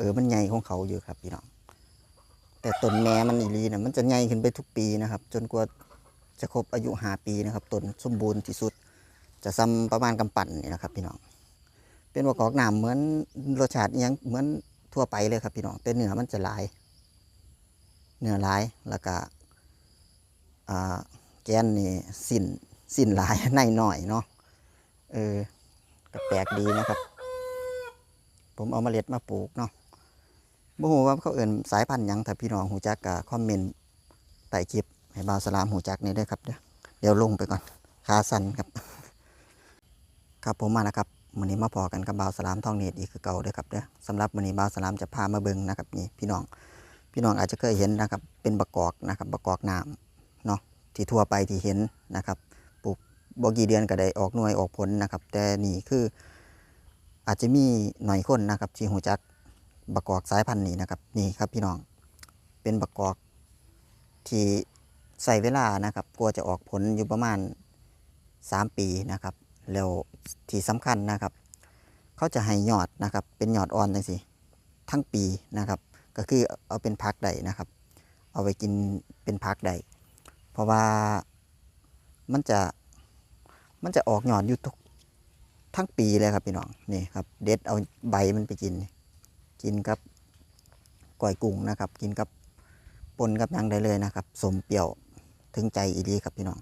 เออมันใหญ่ของเขาอยู่ครับพี่น้อง แต่ต้นแม่มันอีหลีนะมันจะใหญ่ขึ้นไปทุกปีนะครับ จนกว่าจะครบอายุหาปีนะครับต้นสมบูรณ์ที่สุด จะซ้ำประมาณกำปั่นนี่นะครับ พี่น้อง เป็นประกอบน้ำเหมือนรสชาติอิหยังเหมือนทั่วไปเลยครับพี่น้องแต่เนื้อมันจะลาย เนื้อลายแล้วก็แกนนี่สินสินลายในหน่อยเนาะเออก็แปลกดีนะครับ ผมเอามาเล็ดมาปลูกเนาะ บ่ฮู้ว่าเขาเอิ่นสายพันธุ์หยังถ้าพี่น้องหูจักก็คอมเมนต์ใต้คลิปให้บ่าวสลามหูจักนี่ด้วยครับ เด้อเดี๋ยวลงไปก่อนขาสั่นครับ ครับผมมาแล้วครับมื้อนี้มาพอกันกับบ่าวสลามทองเนตรอีกคือเก่าเด้อครับเด้อสำหรับมื้อนี้บ่าวสลามจะพามาเบิ่งนะครับนี่พี่น้อง พี่น้องอาจจะเคยเห็นนะครับ เป็นบะกอกนะครับบะกอกน้ำเนาะที่ทั่วไปที่เห็นนะครับปลูกบกี่เดือนก็ได้ออกหน่วยออกผลนะครับ แต่นี่คืออาจจะมีหน่อยคนนะครับที่หูจัก บะกอกสายพันธุ์นี้นะครับนี่ครับพี่น้องเป็นบะกอกที่ใส่เวลานะครับกลัวจะออกผลอยู่ประมาณ 3 ปีนะครับแล้วที่สำคัญนะครับ เขาจะให้ยอดนะครับเป็นยอดอ่อนจังสิทั้งปีนะครับ ก็คือเอาเป็นพักได้นะครับ เอาไปกินเป็นพักได้เพราะว่ามันจะมันจะออกหยอดอยู่ทุกทั้งปีเลยครับพี่น้องนี่ครับ เด็ดเอาใบมันไปกิน กินกับก้อยกุ้งนะครับ กินกับปนกับยังได้เลยนะครับ สมเปรี้ยวถึงใจอีดีครับพี่น้อง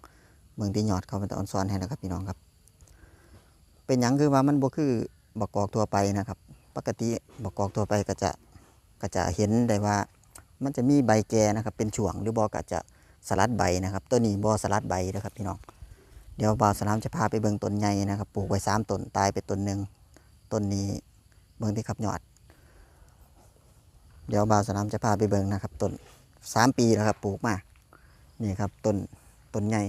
เมืองที่ยอดเขาเป็นตะอนซ้อนให้นะครับพี่น้องครับ เป็นยังคือว่ามันบ่คือบักกอกทั่วไปนะครับ ปกติบักกอกทั่วไปก็จะก็จะเห็นได้ว่า มันจะมีใบแก่นะครับ เป็นช่วงหรือบอก็จะสลัดใบนะครับตัวนี้บอสลัดใบนะครับพี่น้องเดี๋ยวบ่าวสลามจะพาไปเบิ่งต้นใหญ่นะครับ ปลูกไว้สามต้นตายไปต้นหนึ่งต้นนี้เบิ่งที่ครับยอด เดี๋ยวบ่าวสลามจะพาไปเบิ่งนะครับต้นสามปีแล้วครับปลูกมานี่ครับต้นต้นใหญ่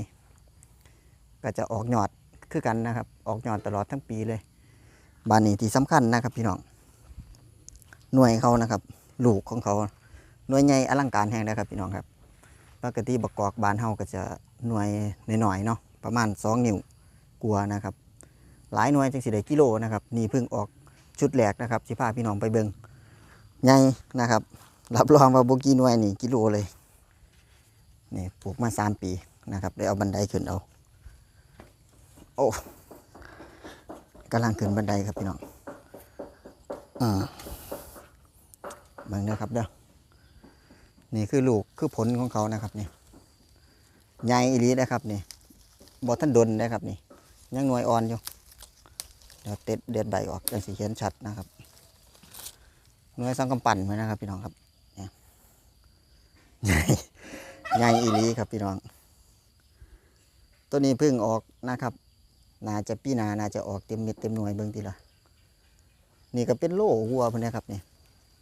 ก็จะออกยอดคือกันนะครับ ออกยอดตลอดทั้งปีเลยบานนี้ที่สำคัญนะครับพี่น้องหน่วยเขานะครับลูกของเขาหน่วยใหญ่อลังการแห่งนะครับพี่น้องครับปกติบักกอกบานเฮาก็จะหน่วยหน่อยๆเนาะประมาณ 2 นิ้วกลัวานะครับ หลายหน่วยจังสิได้กิโลนะครับนี่เพิ่งออกชุดแรกนะครับสิพาพี่น้องไปเบิง ใหญ่นะครับ รับรองว่าโบกี่หน่วยนี่กิโลเลยนี่ปลูกมา3ปีนะครับได้เอาบันไดขึ้นเอา โอ้กำลังขึ้นบันไดครับพี่น้องอ่าเบิ่งนะครับเด้อนี่คือลูกคือผลของเขานะครับนี่ใหญ่อีหลีนะครับนี่บอท่านดนนะครับนี่ยังหน่วยอ่อนอยู่เดี๋ยวเต็ดเด็ดใบออกจังสีเขียนชัดนะครับ หน่วยสังกำปั่นไว้นะครับ พี่น้องครับใหญ่ใหญ่อีลีครับพี่น้อง ตัวนี้เพิ่งออกนะครับ น่าจะปีหนาน่าจะออกเต็มเม็ดเต็มหน่วยเบิ่งทีละนี่ก็เป็นโล่วัวพวกนี้ครับนี่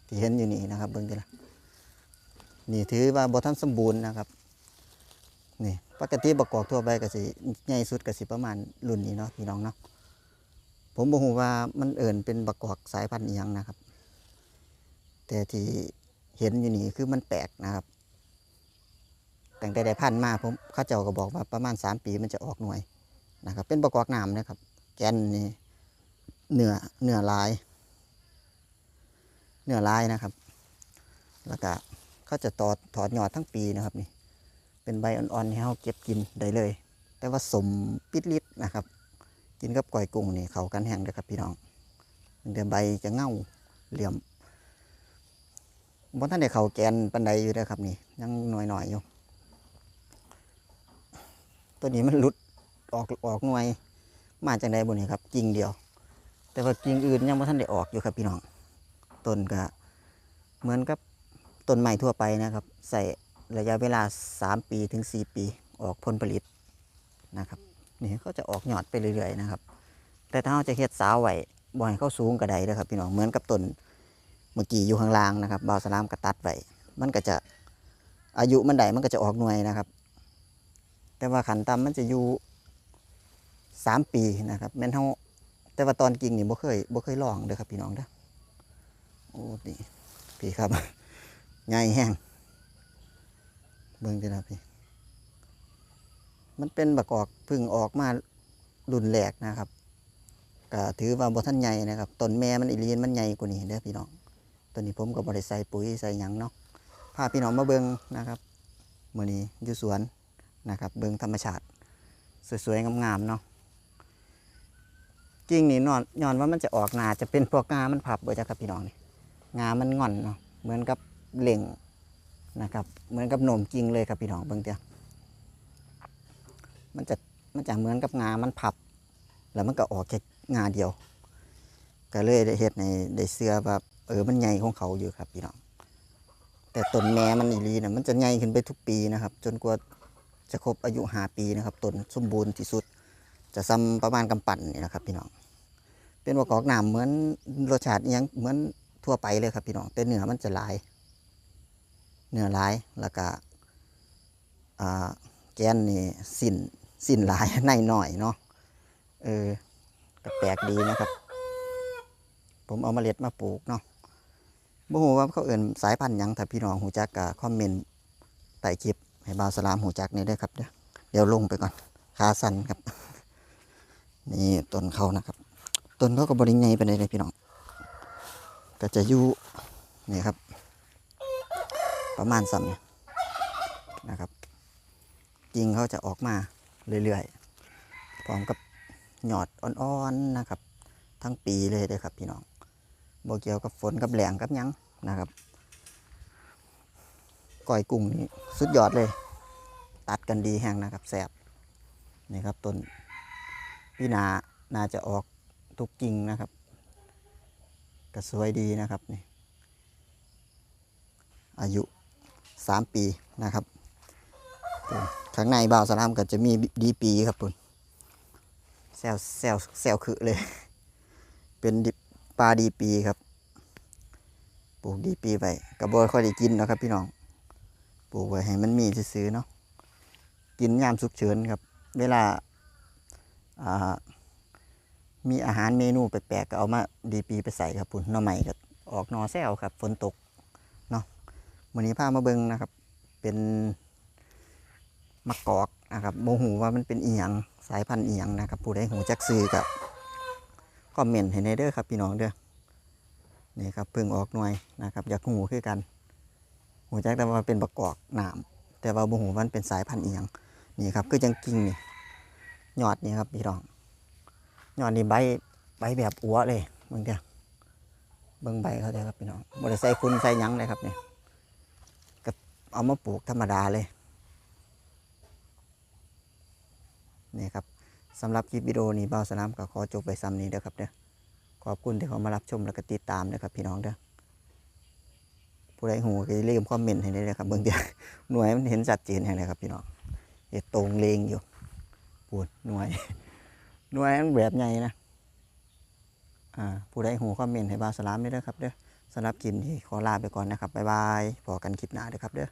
ที่เห็นอยู่นี่นะครับ เบิ่งทีละนี่ถือว่าบ่ทันสมบูรณ์นะครับนี่ปกติประกอบทั่วไปก็สิใหญ่สุดก็สิประมาณรุ่นนี้เนาะพี่น้องเนาะผมบ่ฮู้ว่ามันเอิ่นเป็นประกอบสายพันธุ์อีหยังนะครับ แต่ที่เห็นอยู่นี่คือมันแปลกนะครับตั้งแต่ได้พันมาผมข้าเจ้าก็บอกว่าประมาณ 3 ปีมันจะออกหน่วยนะครับ เป็นประกอบน้ำนะครับ แกนนี่เนื้อเนื้อลาย เนื้อลายนะครับ แล้วก็เขาจะตอดถอดยอดทั้งปีนะครับนี่ เป็นใบอ่อนๆให้เราเก็บกินได้เลย แต่ว่าสมปิดลิดนะครับ กินกับก้อยกุ้งนี่เขากันแห้งเลยครับพี่น้องเดี๋ยวใบจะเง่าเหลี่ยม บนท่านได้เขาแกนปันไดอยู่นะครับนี่ยังหน่อยๆอยู่ ตัวนี้มันหลุดออกออกหน่วย มาจากใดบนนี้ครับกิ่งเดียว แต่ว่ากิ่งอื่นยังบ่ท่านได้ออกอยู่ครับพี่น้องต้นก็เหมือนกับต้นใหม่ทั่วไปนะครับ ใส่ระยะเวลา 3 ปีถึง 4 ปีออกผลผลิตนะครับนี่ก็จะออกยอดไปเรื่อยๆนะครับ แต่ถ้าเราจะเฮ็ดสาวไหวบ่ให้เขาสูงกระไดนะครับพี่น้องเหมือนกับต้น มื่อกี้อยู่ข้างล่างนะครับบาวสลามกระตัดไว้มันก็จะอายุมันใดมันก็จะออกหน่วยนะครับ แต่ว่าขันต่ำมันจะอยู่3ปีนะครับแม่นเฮาแต่ว่าตอนกิ่งนี่บ่เคยบ่เคยลองเด้อครับพี่น้องเด้อโอ้นี่พี่ครับใหญ่แห้งเบิ่งดีนะพี่มันเป็นประกอบเพึ่งออกมารุนแรกนะครับก็ถือว่าบ่ท่านใหญ่นะครับต้นแม่มันอีหลีนมันใหญ่กว่านี้เด้อพี่น้อง ตัวนี้ผมก็บริใส่ปุ๋ยใส่หยังเนาะพาพี่น้องมาเบิงนะครับมื้อนี้อยู่สวนนะครับ เบิงธรรมชาติ สวยๆงามๆเนาะจริงนี่นอนย้อนว่ามันจะออกงาจะเป็นพวกงามันพับเบิดจ้ะครับพี่น้องนี่งามันงอนเนาะเหมือนกับเหล่งนะครับ เหมือนกับหนมจริงเลยครับพี่น้องเบิ่งเตียมันจะมันจะเหมือนกับงามันพับ แล้วมันก็ออกแค่งาเดียว ก็เลยได้เฮ็ดในได้เสื้อแบบ เออมันใหญ่ของเขาอยู่ครับพี่น้อง แต่ต้นแม่มันอีหลีนะมันจะใหญ่ขึ้นไปทุกปีนะครับ จนกว่าจะครบอายุหาปีนะครับต้นสมบูรณ์ที่สุด จะซ้ำประมาณกำปั่นนี่นะครับ พี่น้อง เป็นว่ากอกน้ำเหมือนรสชาติยังเหมือนทั่วไปเลยครับพี่น้อง แต่เนื้อมันจะลาย เนื้อลายแล้วก็แกนนี่สิ้นสิ้นลายในหน่อยเนาะเออก็แปลกดีนะครับ ผมเอาเมล็ดมาปลูกเนาะ บ่ฮู้ว่าเขาเอิ่นสายพันธุ์หยังถ้าพี่น้องหูจักก็คอมเมนต์ใต้คลิปให้บ่าวสลามหูจักนี่ด้วยครับเดี๋ยวเดี๋ยวลงไปก่อนขาสั่นครับ นี่ต้นเขานะครับ ต้นเขาก็บริไงไปเลยพี่น้อง ก็จะอยู่นี่ครับ ประมาณสันนะครับกิ่งเขาจะออกมาเรื่อยๆพร้อมกับหยอดอ่อนๆนะครับ ทั้งปีเลยเด้ครับพี่น้อง บ่เกี่ยวกับฝนกับแหลงกับยังนะครับก้อยกุ้งนี่สุดยอดเลย ตัดกันดีแห้งนะครับแสบนี่ครับต้นพี่นาน่าจะออกทุกกิ่งนะครับก็สวยดีนะครับนี่อายุสามปีนะครับข้างในบ่าวสลามก็จะมีดีปีครับปุ่นแซวแซวแซวคือเลย เป็นดิ ปลาดีปีครับ ปลูกดีปีไปกระบอกค่อยได้กินนะครับ พี่น้อง ปลูกไว้ให้มันมีซื้อเนาะ กินยามสุกเฉินครับ เวลาอ่ามีอาหารเมนูแปลกๆก็เอามาดีปีไปใส่ครับปุ่นนอใหม่ก็ออกหนอแซวครับ ฝนตกเนาะวันนี้พามาเบิงนะครับ เป็นมะกอกนะครับโมหูว่ามันเป็นเอียงสายพันธุ์อียงนะครับ ผู้ใดหูจักซื้อกับ คอมเมนต์ให้ในเด้อครับพี่น้องเด้อนี่ครับเพิ่งออกหน่วยนะครับอยากหูคือกันหูจักแต่ว่าเป็นประกอบหนามแต่ว่าบ่หูวันเป็นสายพันธุ์อียงนี่ครับคือจังกิ่งนี่ยอดนี่ครับพี่น้องยอดนี่ใบใบแบบอัวเลยเบิ่งเด้อเบิ่งใบเขาเด้อครับพี่น้องบ่ได้ใส่คุณใส่ยังเลยครับเนี่ก็เอามาปลูกธรรมดาเลยนี่ครับ สำหรับคลิปวิดีโอนี้บ่าวสลามก็ขอจบไปซ้ำนี้เด้อครับเด้อขอบคุณที่เขามารับชมและก็ติดตามนะครับพี่น้องเด้อผู้ใดหูก็อย่าลืมคอมเมนต์ให้ได้เลยครับเบิ่งเดียวหน่วยมันเห็นชัดเจนให้เลยครับพี่น้องเห็ดตรงเลงอยู่ปวดหน่วยหน่วยมันแบบใหญ่นะอ่าผู้ใดหูคอมเมนต์ให้บ่าวสลามได้เด้อครับเด้อสำหรับคลิปนี้ขอลาไปก่อนนะครับบ๊ายบายพอกันคลิปหน้าเด้อครับเด้อ